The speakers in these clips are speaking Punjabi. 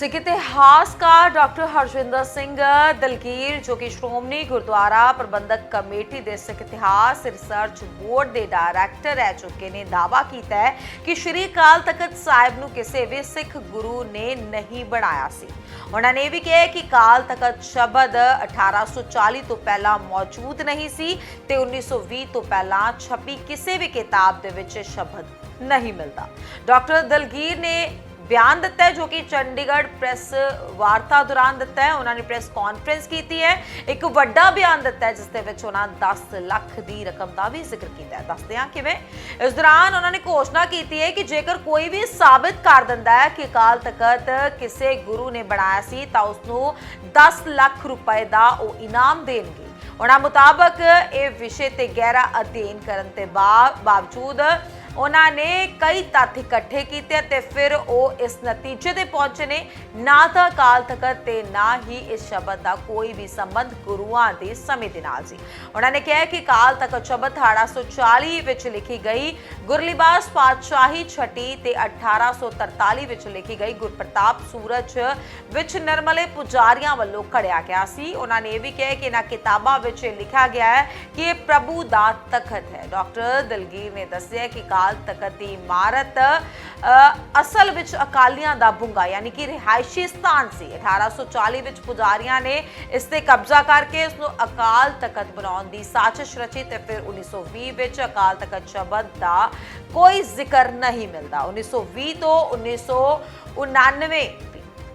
ਸਿੱਖ ਇਤਿਹਾਸਕਾਰ ਡਾਕਟਰ ਹਰਜਿੰਦਰ ਸਿੰਘ ਦਲਗੀਰ, ਜੋ ਕਿ ਸ਼੍ਰੋਮਣੀ ਗੁਰਦੁਆਰਾ ਪ੍ਰਬੰਧਕ ਕਮੇਟੀ ਦੇ ਸਿੱਖ ਇਤਿਹਾਸ ਰਿਸਰਚ ਬੋਰਡ ਦੇ ਡਾਇਰੈਕਟਰ ਰਹਿ ਚੁੱਕੇ ਨੇ ਦਾਅਵਾ ਕੀਤਾ ਹੈ ਕਿ ਸ਼੍ਰੀ ਅਕਾਲ ਤਖਤ ਸਾਹਿਬ ਨੂੰ ਕਿਸੇ ਵੀ ਸਿੱਖ ਗੁਰੂ ਨੇ ਨਹੀਂ ਬਣਾਇਆ ਸੀ। ਉਹਨਾਂ ਨੇ ਇਹ ਵੀ ਕਿਹਾ ਕਿ ਕਾਲ ਤਖਤ ਸ਼ਬਦ 1840 ਤੋਂ ਪਹਿਲਾਂ ਮੌਜੂਦ ਨਹੀਂ ਸੀ ਤੇ 1920 ਤੋਂ ਪਹਿਲਾਂ ਛਪੀ ਕਿਸੇ ਵੀ ਕਿਤਾਬ ਦੇ ਵਿੱਚ ਸ਼ਬਦ ਨਹੀਂ ਮਿਲਦਾ। ਡਾਕਟਰ ਦਲਗੀਰ ਨੇ ਬਿਆਨ ਦਿੱਤਾ ਹੈ, ਜੋ ਕਿ ਚੰਡੀਗੜ੍ਹ ਪ੍ਰੈਸ ਵਾਰਤਾ ਦੌਰਾਨ ਦਿੱਤਾ ਹੈ। ਉਹਨਾਂ ਨੇ ਪ੍ਰੈਸ ਕਾਨਫਰੰਸ ਕੀਤੀ ਹੈ। ਇੱਕ ਵੱਡਾ ਬਿਆਨ ਦਿੱਤਾ ਹੈ, ਜਿਸ ਦੇ ਵਿੱਚ ਉਹਨਾਂ 10 ਲੱਖ ਦੀ ਰਕਮ ਦਾ ਵੀ ਜ਼ਿਕਰ ਕੀਤਾ ਹੈ। ਦੱਸਦੇ ਹਾਂ ਕਿਵੇਂ। ਇਸ ਦੌਰਾਨ ਉਹਨਾਂ ਨੇ ਘੋਸ਼ਣਾ ਕੀਤੀ ਹੈ ਕਿ ਜੇਕਰ ਕੋਈ ਵੀ ਸਾਬਿਤ ਕਰ ਦਿੰਦਾ ਹੈ ਕਿ ਅਕਾਲ ਤਖਤ ਕਿਸੇ ਗੁਰੂ ਨੇ ਬਣਾਇਆ ਸੀ, ਤਾਂ ਉਸ ਨੂੰ 10 ਲੱਖ ਰੁਪਏ ਦਾ ਉਹ ਇਨਾਮ ਦੇਣਗੇ। ਉਹਨਾਂ ਮੁਤਾਬਕ ਇਹ ਵਿਸ਼ੇ ਤੇ ਗਹਿਰਾ ਅਧਿਐਨ ਕਰਨ ਤੇ ਬਾ- ਬਾਵਜੂਦ ਉਹਨਾਂ ਨੇ ਕਈ ਤੱਥ ਇਕੱਠੇ ਕੀਤੇ ਤੇ ਫਿਰ ਉਹ ਇਸ ਨਤੀਜੇ ਤੇ ਪਹੁੰਚੇ ਨੇ। ਨਾ ਤਾਂ ਕਾਲ ਤਖਤ ਤੇ ਨਾ ਹੀ ਇਸ ਸ਼ਬਦ ਦਾ ਕੋਈ ਵੀ ਸੰਬੰਧ ਗੁਰੂਆਂ ਦੇ ਸਮੇਂ ਦੇ ਨਾਲ ਸੀ। ਉਹਨਾਂ ਨੇ ਕਿਹਾ ਕਿ ਕਾਲ ਤਖਤ ਸ਼ਬਦ 1840 ਵਿੱਚ ਲਿਖੀ ਗਈ, ਗੁਰਲਿਬਾਸ ਪਾਤਸ਼ਾਹੀ ਛਟੀ ਤੇ 1843 ਵਿੱਚ ਲਿਖੀ ਗਈ ਗੁਰਪ੍ਰਤਾਪ ਸੂਰਜ ਵਿੱਚ ਨਰਮਲੇ ਪੁਜਾਰੀਆਂ ਵੱਲੋਂ ਘੜਿਆ ਗਿਆ ਸੀ। ਉਹਨਾਂ ਨੇ ਇਹ ਵੀ ਕਿਹਾ ਕਿ ਇਹਨਾਂ ਕਿਤਾਬਾਂ ਵਿੱਚ ਇਹ ਲਿਖਿਆ ਗਿਆ ਹੈ ਕਿ ਇਹ ਪ੍ਰਭੂ ਦਾ ਤਖਤ ਹੈ। ਡਾਕਟਰ ਦਲਗੀਰ ਨੇ ਦੱਸਿਆ ਕਿ ਅਕਾਲ ਤਖਤ ਦੀ ਇਮਾਰਤ ਅਸਲ ਵਿੱਚ ਅਕਾਲੀਆਂ ਦਾ ਬੁੰਗਾ, ਯਾਨੀ ਕਿ ਰਿਹਾਇਸ਼ੀ ਸਥਾਨ ਸੀ। 1840 ਵਿੱਚ ਪੁਜਾਰੀਆਂ ਨੇ ਇਸ ਤੇ ਕਬਜ਼ਾ ਕਰਕੇ ਇਸ ਨੂੰ ਅਕਾਲ ਤਖਤ ਬਣਾਉਣ ਦੀ ਸਾਜ਼ਿਸ਼ ਰਚੀ ਤੇ ਫਿਰ 1920 ਵਿੱਚ ਅਕਾਲ ਤਖਤ ਸ਼ਬਦ ਦਾ ਕੋਈ ਜ਼ਿਕਰ ਨਹੀਂ ਮਿਲਦਾ। 1920 ਤੋਂ 1999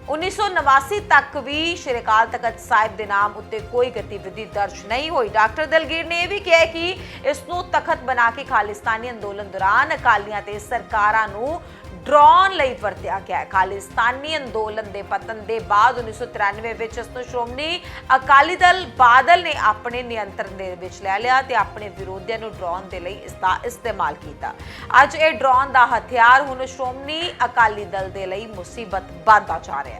1989 ਤੱਕ ਵੀ ਸ਼੍ਰੀ ਅਕਾਲ ਤਖਤ ਸਾਹਿਬ ਦੇ ਨਾਮ ਉੱਤੇ ਕੋਈ ਗਤੀਵਿਧੀ ਦਰਜ ਨਹੀਂ ਹੋਈ। ਡਾਕਟਰ ਦਲਗੀਰ ਨੇ ਇਹ ਵੀ ਕਿਹਾ ਕਿ ਇਸ ਨੂੰ ਤਖਤ ਬਣਾ ਕੇ ਖਾਲਿਸਤਾਨੀ ਅੰਦੋਲਨ ਦੌਰਾਨ ਅਕਾਲੀਆਂ ਤੇ ਸਰਕਾਰਾਂ ਨੂੰ ਡਰਾਉਣ ਲਈ ਵਰਤਿਆ ਗਿਆ ਹੈ। ਖਾਲਿਸਤਾਨੀ ਅੰਦੋਲਨ ਦੇ ਪਤਨ ਦੇ ਬਾਅਦ 1993 ਵਿੱਚ ਇਸ ਨੂੰ ਸ਼੍ਰੋਮਣੀ ਅਕਾਲੀ ਦਲ ਬਾਦਲ ਨੇ ਆਪਣੇ ਨਿਯੰਤਰਣ ਦੇ ਵਿੱਚ ਲੈ ਲਿਆ ਤੇ ਆਪਣੇ ਵਿਰੋਧੀਆਂ ਨੂੰ ਡਰਾਉਣ ਦੇ ਲਈ ਇਸ ਦਾ ਇਸਤੇਮਾਲ ਕੀਤਾ। ਅੱਜ ਇਹ ਡਰਾਉਣ ਦਾ ਹਥਿਆਰ ਹੁਣ ਸ਼੍ਰੋਮਣੀ ਅਕਾਲੀ ਦਲ ਦੇ ਲਈ ਮੁਸੀਬਤ ਬਣਦਾ ਜਾ ਰਿਹਾ